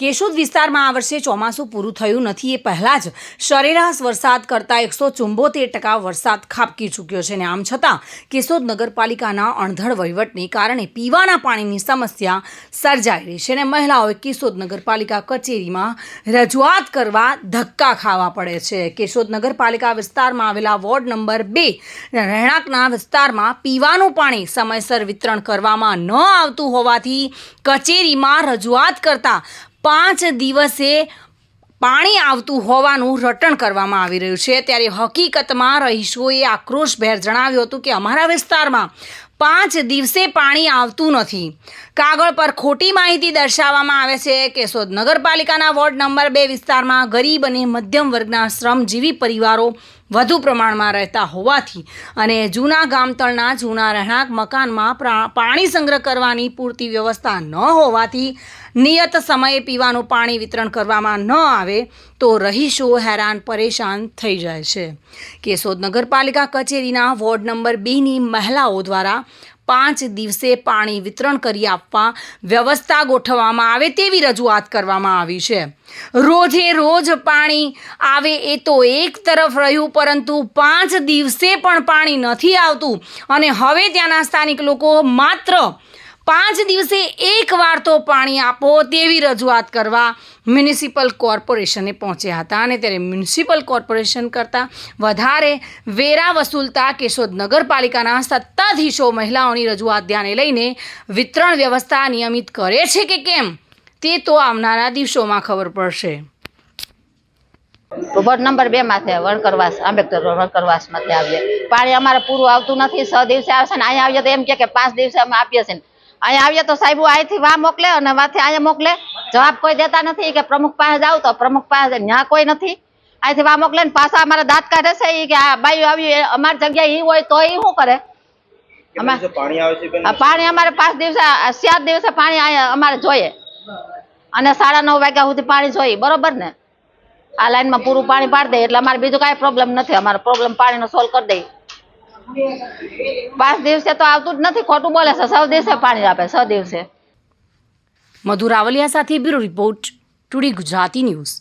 કેશોદ વિસ્તારમાં આ વર્ષે ચોમાસું પૂરું થયું નથી. એ પહેલાં જ સરેરાશ વરસાદ કરતાં એકસો ચુંબોતેર ટકા વરસાદ ખાબકી ચૂક્યો છે ને આમ છતાં કેશોદ નગરપાલિકાના અણધડ વહીવટને કારણે પીવાના પાણીની સમસ્યા સર્જાઈ રહી છે અને મહિલાઓએ કેશોદ નગરપાલિકા કચેરીમાં રજૂઆત કરવા ધક્કા ખાવા પડે છે. કેશોદ નગરપાલિકા વિસ્તારમાં આવેલા વોર્ડ નંબર બે રહેણાંકના વિસ્તારમાં પીવાનું પાણી સમયસર વિતરણ કરવામાં ન આવતું હોવાથી કચેરીમાં રજૂઆત કરતા પાંચ દિવસે પાણી આવતું હોવાનું રટણ કરવામાં આવી રહ્યું છે. ત્યારે હકીકતમાં રહીશોએ આક્રોશભેર જણાવ્યું હતું કે અમારા વિસ્તારમાં પાંચ દિવસે પાણી આવતું નથી. કાગળ પર ખોટી માહિતી દર્શાવવામાં આવે છે કેશોદ નગરપાલિકાના વોર્ડ નંબર બે વિસ્તારમાં ગરીબ અને મધ્યમ વર્ગના શ્રમજીવી પરિવારો વધુ પ્રમાણમાં રહેતા હોવાથી અને જૂના ગામતળના જૂના રહેણાંક મકાનમાં પાણી સંગ્રહ કરવાની પૂરતી વ્યવસ્થા ન હોવાથી નિયત સમયે પીવાનું પાણી વિતરણ કરવામાં ન આવે તો રહીશો હેરાન પરેશાન થઈ જાય છે. કેશોદ નગરપાલિકા કચેરીના વોર્ડ નંબર બીની મહિલાઓ દ્વારા પાંચ દિવસે પાણી વિતરણ કરી આપવા વ્યવસ્થા ગોઠવવામાં આવે તેવી રજૂઆત કરવામાં આવી છે. રોજે રોજ પાણી આવે એ તો એક તરફ રહ્યું, પરંતુ પાંચ દિવસે પણ પાણી નથી આવતું. અને હવે ત્યાંના સ્થાનિક લોકો માત્ર પાંચ દિવસે એક વાર તો પાણી આપો તેવી રજૂઆત કરવા મ્યુનિસિપલ કોર્પોરેશને પહોંચ્યા હતા અને ત્યારે મ્યુનિસિપલ કોર્પોરેશન કરતાં વધારે વેરા વસૂલતા કેશોદ નગરપાલિકાના સત્તાધીશો મહિલાઓની રજૂઆત ધ્યાને લઈને વિતરણ વ્યવસ્થા નિયમિત કરે છે કે કેમ તે તો આવનારા દિવસોમાં ખબર પડશે. વોર્ડ નંબર બે માથે વણકરવાસ, આંબેડકર વણકરવાસ માથે આવીએ. પાણી અમારે પૂરું આવતું નથી. છ દિવસે આવશે ને અહીંયા આવીએ તો એમ કે પાંચ દિવસે અમે આપીએ છીએ અહીંયા આવીએ તો સાહેબ અહીંથી વા મોકલે અને વાથી અહીંયા મોકલે. જવાબ કોઈ દેતા નથી કે પ્રમુખ પાસે જાવ તો પ્રમુખ પાસે ત્યાં કોઈ નથી. અહીંથી વા મોકલે ને પાછા અમારા દાંત કાઢે છે ઈ કે આ બાઈ આવ્યું એ અમારી જગ્યાએ ઈ હોય તો એ શું કરે? પાણી અમારે પાંચ દિવસે સાત દિવસે પાણી અહીંયા અમારે જોઈએ. અને સાડા નવ વાગ્યા સુધી પાણી જોઈએ બરોબર ને? આ લાઈનમાં પૂરું પાણી પાડી દે એટલે અમારે બીજું કાંઈ પ્રોબ્લેમ નથી. અમારો પ્રોબ્લેમ પાણીનો સોલ્વ કરી દઈ પાંચ દિવસે તો આવતું જ નથી, ખોટું બોલે છે સૌ દિવસે પાણી આપે સૌ દિવસે. મધુ રાવલિયા સાથે bureau report, today Gujarati news.